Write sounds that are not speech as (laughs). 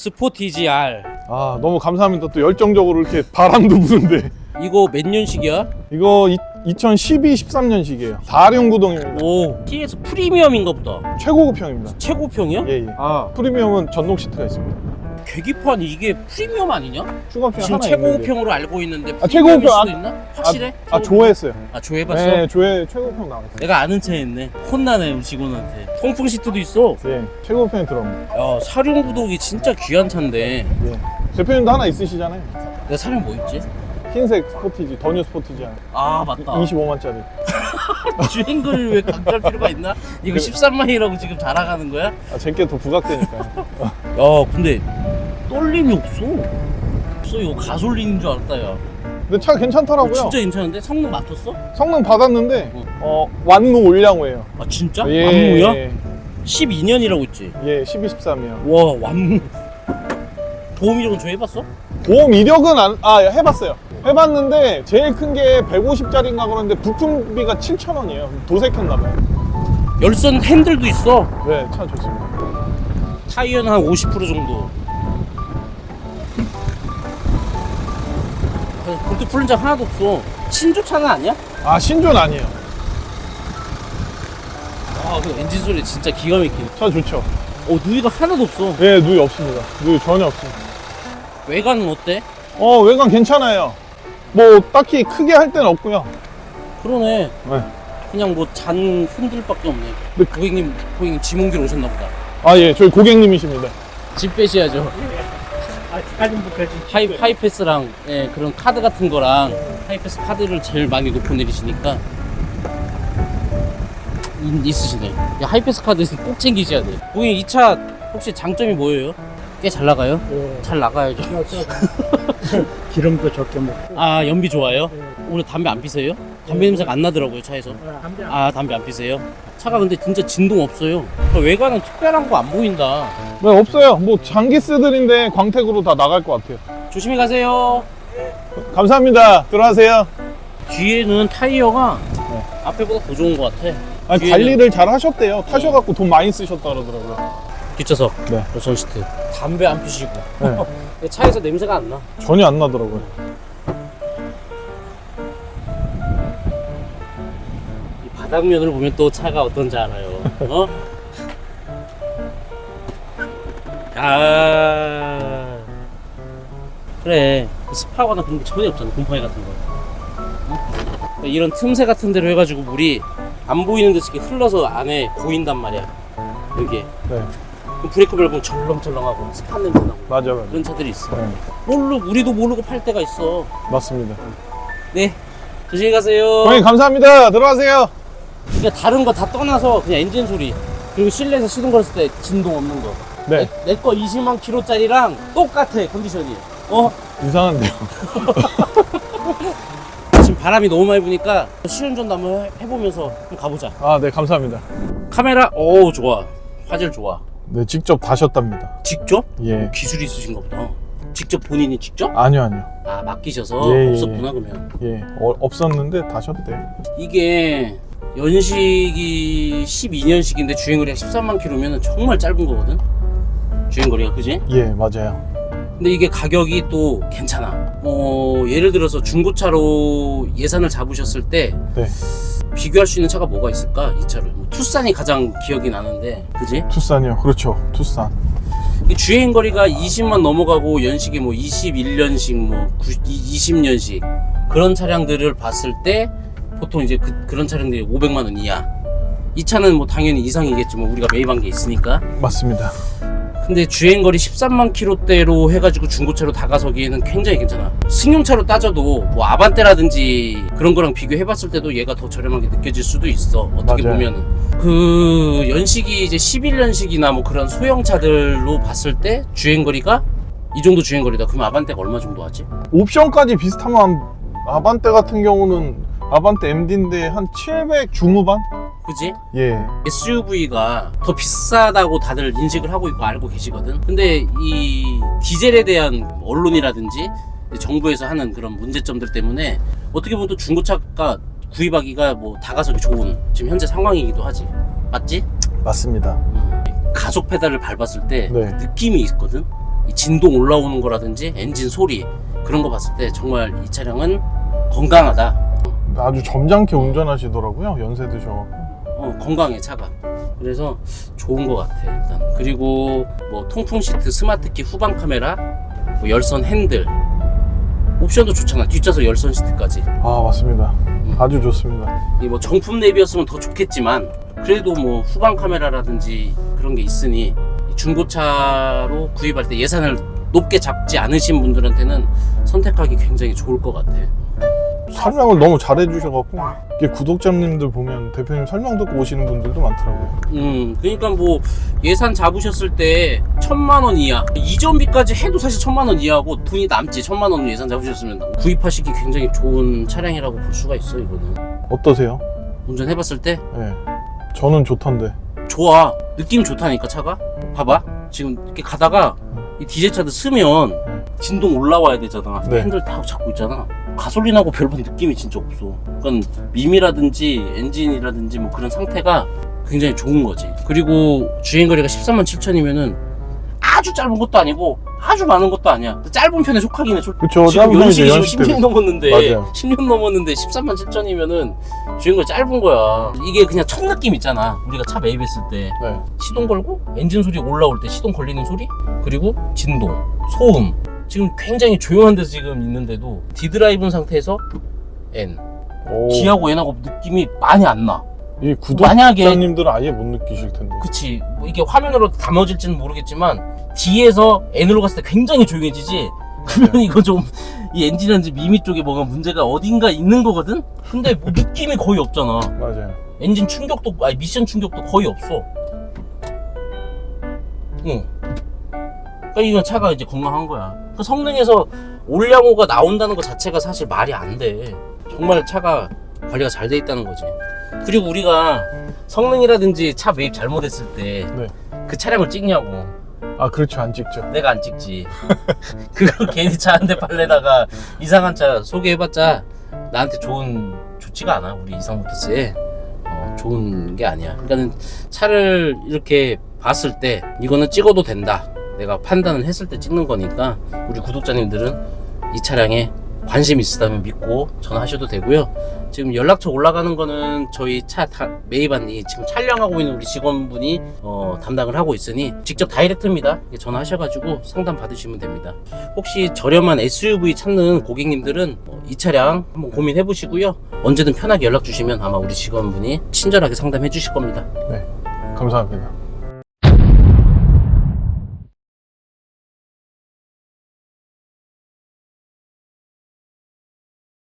스포티지 R 아 너무 감사합니다. 또 열정적으로 이렇게 바람도 부는데 이거 몇 년식이야? 이거 2012, 13년식이에요. 다륜구동입니다. 오 TS 프리미엄인가 보다 최고급형입니다. 최고평이야? 예, 예. 아 프리미엄은 전동 시트가 있습니다. 계기판 이게 프리미엄 아니냐? 추가 옵션 지금 하나 있는데. 최고평으로 알고 있는데 아, 프리미엄일 최고평 수도 있나? 확실해? 아 조회했어요. 아 조회해봤어? 네, 조회 최고평 나왔어요. 내가 아는 차였네 혼나네 우리 직원한테 통풍 시트도 있어 예, 최고평이 들어옵니다. 야 사륜 구독이 진짜 귀한 차인데 예. 대표님도 하나 있으시잖아요. 내 사륜 뭐 있지? 흰색 스포티지, 더뉴 스포티지 하나. 아 맞다 25만짜리. 주행거리를 왜 강조할 필요가 있나? 이거 그래. 13만이라고 지금 자랑하는 거야? 아, 제게 더 부각되니까요. (laughs) 야 근데 떨림이 없어 없어 이거 가솔린인 줄 알았다 야 근데 차 괜찮더라고요. 진짜 괜찮은데? 성능 맡았어? 성능 받았는데 어. 어 완무 올량호예요. 아 진짜? 예, 완무야? 예, 12년이라고 했지? 예, 12, 13이요. 와 완무 보험 이력은 저 해봤어? 보험 이력은 안, 아 해봤어요. 해봤는데 제일 큰 게 150짜리인가 그러는데 부품비가 7,000원이에요. 도색했나봐요. 열선 핸들도 있어 네, 차 좋습니다. 타이어는 한 50% 정도 볼트 풀린 적 하나도 없어 신조 차는 아니야? 아 신조는 아니에요. 아 그 엔진 소리 진짜 기가 막히네 차 좋죠. 어 누이가 하나도 없어 예, 누이 없습니다. 누이 전혀 없습니다. 외관은 어때? 어 외관 괜찮아요. 뭐 딱히 크게 할 데는 없고요. 그러네 네. 그냥 뭐 잔 흔들밖에 없네 네. 고객님 고객님 지몽길 오셨나 보다 아 예, 저희 고객님이십니다. 집 빼셔야죠 하이, 하이패스랑 예, 그런 카드 같은 거랑 하이패스 카드를 제일 많이 놓고 내리시니까 이- 있으시네 야, 하이패스 카드 꼭 챙기셔야 돼 고객님 이 차 혹시 장점이 뭐예요? 꽤 잘 나가요? 예. 잘 나가야죠 (laughs) 기름도 적게 먹고 아 연비 좋아요? 오늘 담배 안 피세요? 담배 냄새가 안 나더라고요 차에서 담배 안 아 담배 안 피세요? 차가 근데 진짜 진동 없어요 외관은 특별한 거 안 보인다 네 없어요. 뭐 장기 스들인데 광택으로 다 나갈 것 같아요. 조심히 가세요 감사합니다. 들어가세요. 뒤에는 타이어가 네. 앞에보다 더 좋은 것 같아 아, 뒤에는- 관리를 잘 하셨대요. 타셔갖고 돈 많이 쓰셨다 그러더라고요. 뒷좌석 네. 로션 시트 담배 안 피시고 네. (laughs) 차에서 냄새가 안 나 전혀 안 나더라고요. 이 바닥면을 보면 또 차가 어떤지 알아요 어? (laughs) 아 그래 습하거나 그런 게 전혀 없잖아 곰팡이 같은 거 어? 이런 틈새 같은 데로 해가지고 물이 안 보이는 데서 이렇게 흘러서 안에 고인단 말이야 여기에 네. 그럼 브레이크 밟으면 절렁절렁하고 습한 냄새 나고 맞아, 맞아. 그런 차들이 있어 네. 모르 우리도 모르고 팔 때가 있어 맞습니다. 네 조심히 가세요 고객님 감사합니다. 들어가세요. 그러니까 다른 거 다 떠나서 그냥 엔진 소리 그리고 실내에서 시동 걸었을 때 진동 없는 거 네. 내 거 20만 킬로짜리랑 똑같아 컨디션이 어 이상한데요. (laughs) 지금 바람이 너무 많이 부니까 시운전도 한번 해- 해보면서 한번 가보자 아, 네, 감사합니다. 카메라 오 좋아 화질 좋아 네, 직접 다셨답니다. 직접? 예. 기술이 있으신가 보다 직접 본인이 직접? 아니요, 아니요. 아 맡기셔서 예, 예, 없었구나 그러면 예. 어, 없었는데 다셨대요. 이게 연식이 12년식인데 주행거리가 13만 킬로면 정말 짧은 거거든 주행거리가 그지? 예, 맞아요. 근데 이게 가격이 또 괜찮아 어 예를 들어서 중고차로 예산을 잡으셨을 때 네. 비교할 수 있는 차가 뭐가 있을까 이 차를 뭐 투싼이 가장 기억이 나는데 그지? 투싼이요. 그렇죠. 투싼. 이 주행거리가 20만 넘어가고 연식이 뭐 21년식 뭐 20년식 그런 차량들을 봤을 때 보통 이제 그, 그런 차량들이 500만 원 이하 이 차는 뭐 당연히 이상이겠지만 우리가 매입한 게 있으니까 맞습니다. 근데 주행거리 13만 킬로대로 해가지고 중고차로 다가서기에는 굉장히 괜찮아 승용차로 따져도 뭐 아반떼라든지 그런 거랑 비교해봤을 때도 얘가 더 저렴하게 느껴질 수도 있어 어떻게 맞아요. 보면은 그 연식이 이제 11년식이나 뭐 그런 소형차들로 봤을 때 주행거리가 이 정도 주행거리다 그러면 아반떼가 얼마 정도 하지? 옵션까지 비슷하면 아반떼 같은 경우는 아반떼 MD인데 한 700 중후반? 그지? 예. SUV가 더 비싸다고 다들 인식을 하고 있고 알고 계시거든. 근데 이 디젤에 대한 언론이라든지 정부에서 하는 그런 문제점들 때문에 어떻게 보면 또 중고차가 구입하기가 뭐 다가서기 좋은 지금 현재 상황이기도 하지. 맞지? 맞습니다. 음. 가속 페달을 밟았을 때 네. 느낌이 있거든. 이 진동 올라오는 거라든지 엔진 소리 그런 거 봤을 때 정말 이 차량은 건강하다. 아주 점잖게 운전하시더라고요. 연세 드셔갖고. 어, 건강해 차가. 그래서 좋은 것 같아 일단. 그리고 뭐 통풍 시트, 스마트키 후방 카메라, 뭐 열선 핸들, 옵션도 좋잖아. 뒷좌석 열선 시트까지. 아 맞습니다. 아주 좋습니다. 이 뭐 정품 랩이었으면 더 좋겠지만 그래도 뭐 후방 카메라라든지 그런 게 있으니 이 중고차로 구입할 때 예산을 높게 잡지 않으신 분들한테는 선택하기 굉장히 좋을 것 같아. 설명을 너무 잘해주셔갖고 이게 구독자님들 보면 대표님 설명 듣고 오시는 분들도 많더라고요. 음, 그러니까 뭐 예산 잡으셨을 때 천만 원 이하 이전비까지 해도 사실 천만 원 이하고 돈이 남지 천만 원 예산 잡으셨으면 구입하시기 굉장히 좋은 차량이라고 볼 수가 있어 이거는 어떠세요? 운전해봤을 때 네. 저는 좋던데. 좋아 느낌 좋다니까 차가 봐봐 지금 이렇게 가다가 이 디젤 차들 쓰면 진동 올라와야 되잖아. 네. 핸들 다 잡고 있잖아. 가솔린하고 별반 느낌이 진짜 없어. 그러니까 미미라든지 엔진이라든지 뭐 그런 상태가 굉장히 좋은 거지. 그리고 주행거리가 13만 7천이면은 아주 짧은 것도 아니고 아주 많은 것도 아니야 짧은 편에 속하긴 해 솔- 그쵸. 지금 짧은 연식이 연식 지금 10년 때문에. 넘었는데 맞아요. 10년 넘었는데 13만 7천이면은 주행거리 짧은 거야 이게 그냥 첫 느낌 있잖아 우리가 차 매입했을 때 네. 시동 걸고 엔진 소리 올라올 때 시동 걸리는 소리 그리고 진동 소음 지금 굉장히 조용한 데서 지금 있는데도 디드라이브인 상태에서 N 오. D하고 N하고 느낌이 많이 안 나 이 만약에 구독자님들은 아예 못 느끼실 텐데. 그치 뭐 이게 화면으로 담아질지는 모르겠지만 D에서 N으로 갔을 때 굉장히 조용해지지 그러면 이거 좀 이 엔진이라든지 미미 쪽에 뭐가 문제가 어딘가 있는 거거든 근데 뭐 느낌이 거의 없잖아 맞아요. 엔진 충격도 아니 미션 충격도 거의 없어. 응. 그러니까 이건 차가 이제 건강한 거야. 그 성능에서 올량호가 나온다는 것 자체가 사실 말이 안 돼. 정말 차가 관리가 잘 돼 있다는 거지. 그리고 우리가 성능이라든지 차 매입 잘못했을 때 그 네. 차량을 찍냐고. 아 그렇죠. 안 찍죠. 내가 안 찍지. (laughs) 그거 괜히 차 한 대 팔려다가 이상한 차 소개해봤자 나한테 좋은 좋지가 않아 우리 이상 모터스에 어, 좋은 게 아니야. 그러니까는 차를 이렇게 봤을 때 이거는 찍어도 된다. 내가 판단을 했을 때 찍는 거니까 우리 구독자님들은 이 차량에 관심 있으다면 믿고 전화하셔도 되고요. 지금 연락처 올라가는 거는 저희 차 다- 매입한 이 지금 촬영하고 있는 우리 직원분이 어, 담당을 하고 있으니 직접 다이렉트입니다. 전화하셔가지고 상담 받으시면 됩니다. 혹시 저렴한 SUV 찾는 고객님들은 어, 이 차량 한번 고민해 보시고요. 언제든 편하게 연락 주시면 아마 우리 직원분이 친절하게 상담해 주실 겁니다. 네. 감사합니다.